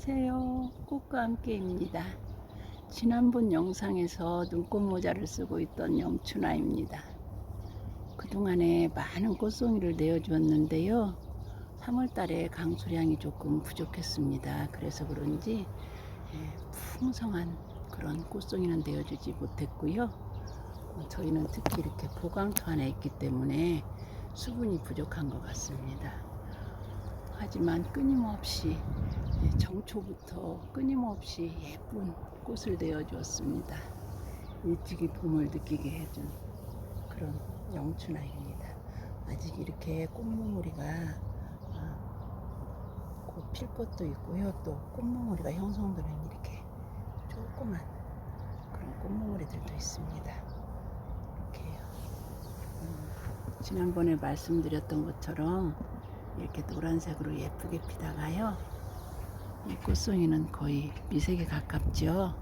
안녕하세요. 꽃과 함께입니다. 지난번 영상에서 눈꽃 모자를 쓰고 있던 영춘아입니다. 그동안에 많은 꽃송이를 내어주었는데요. 3월달에 강수량이 조금 부족했습니다. 그래서 그런지 예, 풍성한 그런 꽃송이는 내어주지 못했고요. 어, 저희는 특히 이렇게 보강토 안에 있기 때문에 수분이 부족한 것 같습니다. 하지만 끊임없이 네, 정초부터 끊임없이 예쁜 꽃을 내어주었습니다. 일찍이 봄을 느끼게 해준 그런 영춘아입니다. 아직 이렇게 꽃몽우리가 아, 곧필 것도 있고요. 또 꽃몽우리가 형성되는 이렇게 조그만 그런 꽃몽우리들도 있습니다. 이렇게요. 음, 지난번에 말씀드렸던 것처럼 이렇게 노란색으로 예쁘게 피다가요. 이 꽃송이는 거의 미색에 가깝죠.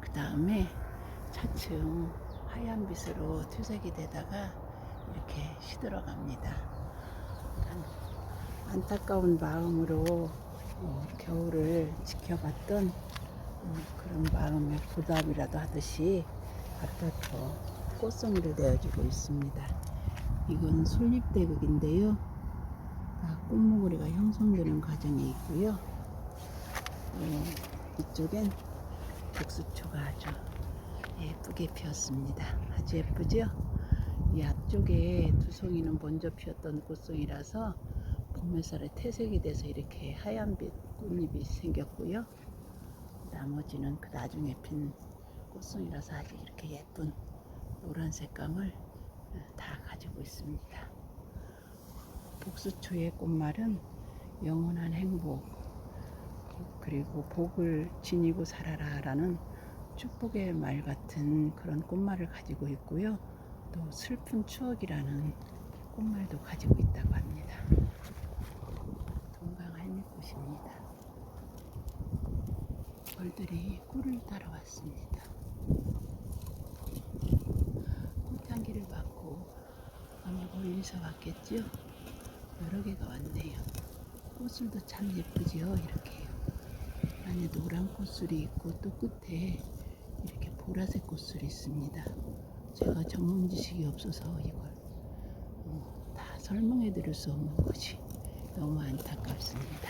그 다음에 차츰 하얀 빛으로 투색이 되다가 이렇게 시들어 갑니다. 안, 안타까운 마음으로 어, 겨울을 지켜봤던 어, 그런 마음의 보답이라도 하듯이 아파서 꽃송이를 내어주고 있습니다. 이건 솔잎대극인데요. 다 꽃무구리가 형성되는 과정이 있고요. 어, 이쪽엔 복수초가 아주 예쁘게 피었습니다. 아주 예쁘죠? 이 앞쪽에 두 송이는 먼저 피었던 꽃송이라서 봄햇살에 퇴색이 돼서 이렇게 하얀빛 꽃잎이 생겼고요. 나머지는 그 나중에 핀 꽃송이라서 아주 이렇게 예쁜 노란 색감을 다 가지고 있습니다. 복수초의 꽃말은 영원한 행복 그리고 복을 지니고 살아라 라는 축복의 말 같은 그런 꽃말을 가지고 있고요. 또 슬픈 추억이라는 꽃말도 가지고 있다고 합니다. 동강 할미꽃입니다. 벌들이 꿀을 따러 왔습니다. 꽃향기를 맡고 아마 멀리서 왔겠죠? 여러 개가 왔네요. 꽃술도 참 예쁘지요? 이렇게요. 안에 노란 꽃술이 있고 또 끝에 이렇게 보라색 꽃술이 있습니다. 제가 전문 지식이 없어서 이걸 어, 다 설명해 드릴 수 없는 것이 너무 안타깝습니다.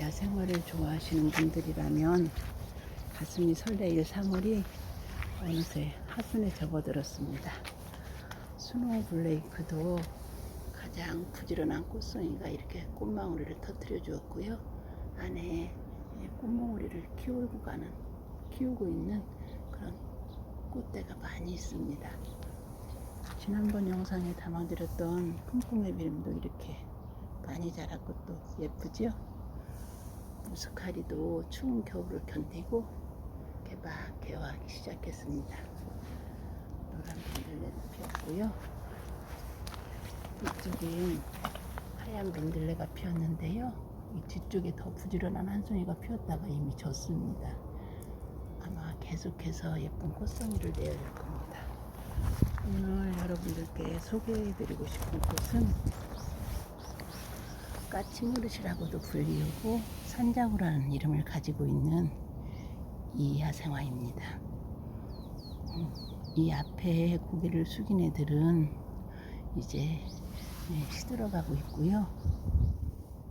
야생화를 좋아하시는 분들이라면 가슴이 설레일 3월이 어느새 하순에 접어들었습니다. 스노우 블레이크도 가장 부지런한 꽃송이가 이렇게 꽃망울이를 터뜨려 주었고요. 안에 꽃망울이를 키우고 가는, 키우고 있는 그런 꽃대가 많이 있습니다. 지난번 영상에 담아드렸던 쿵쿵의 비름도 이렇게 많이 자랐고 또 예쁘죠? 무스카리도 추운 겨울을 견디고 이렇게 막 개화하기 시작했습니다. 노란 민들레도 피었고요. 이쪽엔 하얀 민들레가 피었는데요. 이 뒤쪽에 더 부지런한 한 송이가 피었다가 이미 졌습니다. 아마 계속해서 예쁜 꽃송이를 내야 될 겁니다. 오늘 여러분들께 소개해드리고 싶은 꽃은 까치무릇이라고도 불리우고 산자구라는 이름을 가지고 있는 이 야생화입니다. 음, 이 앞에 고개를 숙인 애들은 이제 네, 시들어가고 있고요.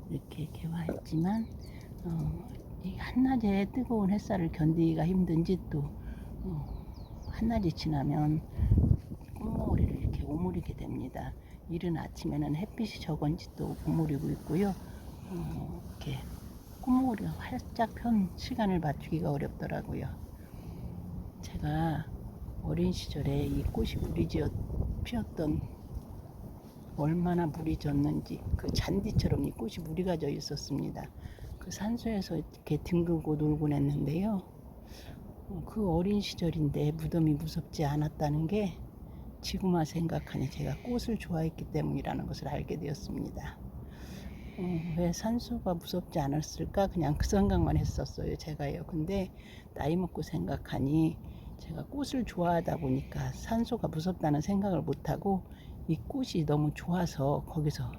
이렇게 개화했지만 어, 이 한낮에 뜨거운 햇살을 견디기가 힘든지 또 어, 한낮이 지나면 꽃모리를 이렇게 오므리게 됩니다. 이른 아침에는 햇빛이 적은지 또 오므리고 있고요. 어, 이렇게 꽃모리가 활짝 편 시간을 맞추기가 어렵더라고요. 제가 어린 시절에 이 꽃이 무리지어 피었던 얼마나 물이 졌는지 그 잔디처럼 이 꽃이 무리가 져 있었습니다. 그 산소에서 이렇게 뒹굴고 놀곤 했는데요. 어, 그 어린 시절인데 무덤이 무섭지 않았다는 게 지금 와 생각하니 제가 꽃을 좋아했기 때문이라는 것을 알게 되었습니다. 어, 왜 산소가 무섭지 않았을까? 그냥 그 생각만 했었어요, 제가요. 근데 나이 먹고 생각하니 제가 꽃을 좋아하다 보니까 산소가 무섭다는 생각을 못하고 이 꽃이 너무 좋아서 거기서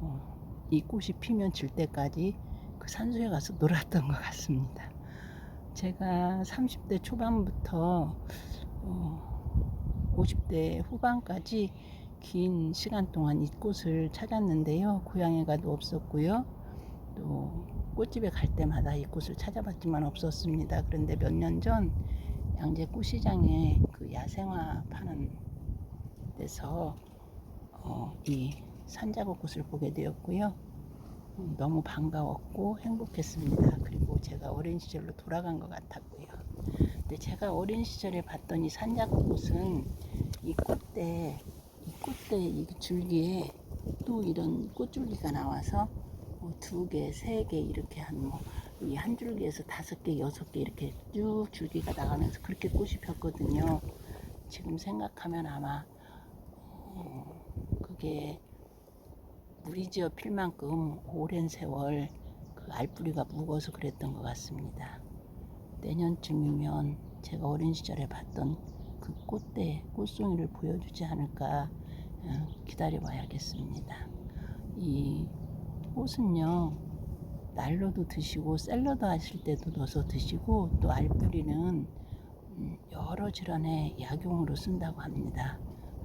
어, 이 꽃이 피면 질 때까지 그 산수에 가서 놀았던 것 같습니다. 제가 30대 초반부터 어, 50대 후반까지 긴 시간 동안 이 꽃을 찾았는데요. 고향에 가도 없었고요. 또 꽃집에 갈 때마다 이 꽃을 찾아봤지만 없었습니다. 그런데 몇 년 전 양재 꽃시장에 그 야생화 파는 데서 어, 이 산자국 꽃을 보게 되었고요. 음, 너무 반가웠고 행복했습니다. 그리고 제가 어린 시절로 돌아간 것 같았고요. 근데 제가 어린 시절에 봤던 이 산자국 꽃은 이 꽃대, 이 꽃대 이 줄기에 또 이런 꽃줄기가 나와서 뭐 두 개, 세 개 이렇게 한 뭐 이 한 줄기에서 다섯 개, 여섯 개 이렇게 쭉 줄기가 나가면서 그렇게 꽃이 폈거든요. 지금 생각하면 아마 어, 그게 물이 지어 필 만큼 오랜 세월 그 알뿌리가 묵어서 그랬던 것 같습니다. 내년쯤이면 제가 어린 시절에 봤던 그 꽃대 꽃송이를 보여주지 않을까 어, 기다려봐야겠습니다. 이 꽃은요 날로도 드시고 샐러드 하실 때도 넣어서 드시고 또 알뿌리는 음, 여러 질환에 약용으로 쓴다고 합니다.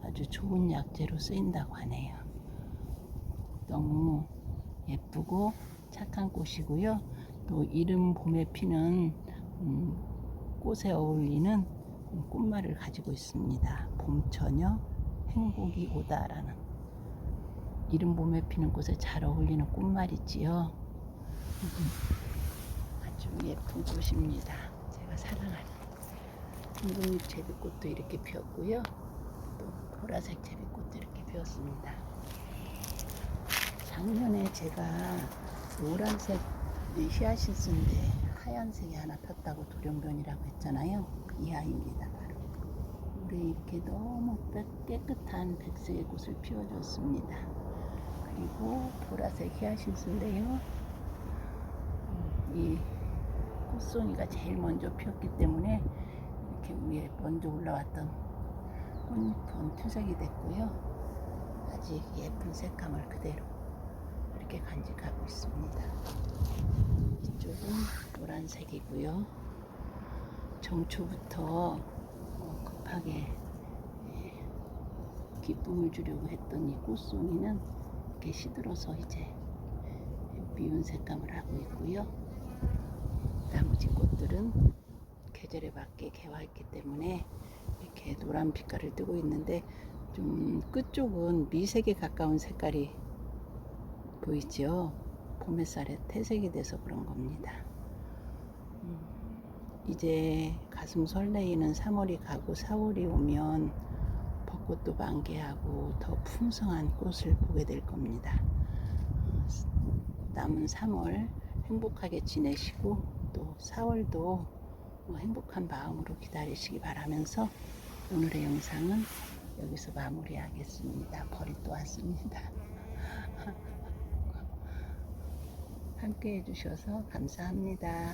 아주 좋은 약재로 쓰인다고 하네요. 너무 예쁘고 착한 꽃이고요. 또 이른 봄에 피는 음, 꽃에 어울리는 꽃말을 가지고 있습니다. 봄처녀 행복이 오다라는 이른 봄에 피는 꽃에 잘 어울리는 꽃말이지요. 아주 예쁜 꽃입니다. 제가 사랑하는 흰금잎 제비꽃도 이렇게 피었고요. 또 보라색 제비꽃도 이렇게 피었습니다. 작년에 제가 노란색 히아신스인데 하얀색이 하나 폈다고 돌연변이라고 했잖아요. 이 아이입니다. 바로. 올해 이렇게 너무 깨끗한 백색의 꽃을 피워줬습니다. 그리고 보라색 히아신스인데요. 음, 이 꽃송이가 제일 먼저 피었기 때문에 이렇게 위에 먼저 올라왔던 꽃잎은 투색이 됐고요. 아직 예쁜 색감을 그대로 이렇게 간직하고 있습니다. 이쪽은 노란색이고요. 정초부터 어, 급하게 예, 기쁨을 주려고 했던 이 꽃송이는 이렇게 시들어서 이제 미운 색감을 하고 있고요. 나머지 꽃들은 계절에 맞게 개화했기 때문에 이렇게 노란 빛깔을 띠고 있는데 좀 끝쪽은 미색에 가까운 색깔이 보이죠? 봄햇살에 태색이 돼서 그런 겁니다. 음, 이제 가슴 설레이는 3월이 가고 4월이 오면 벚꽃도 만개하고 더 풍성한 꽃을 보게 될 겁니다. 어, 남은 3월 행복하게 지내시고 또 4월도 뭐 행복한 마음으로 기다리시기 바라면서 오늘의 영상은 여기서 마무리하겠습니다. 벌이 또 왔습니다. 함께 해주셔서 감사합니다.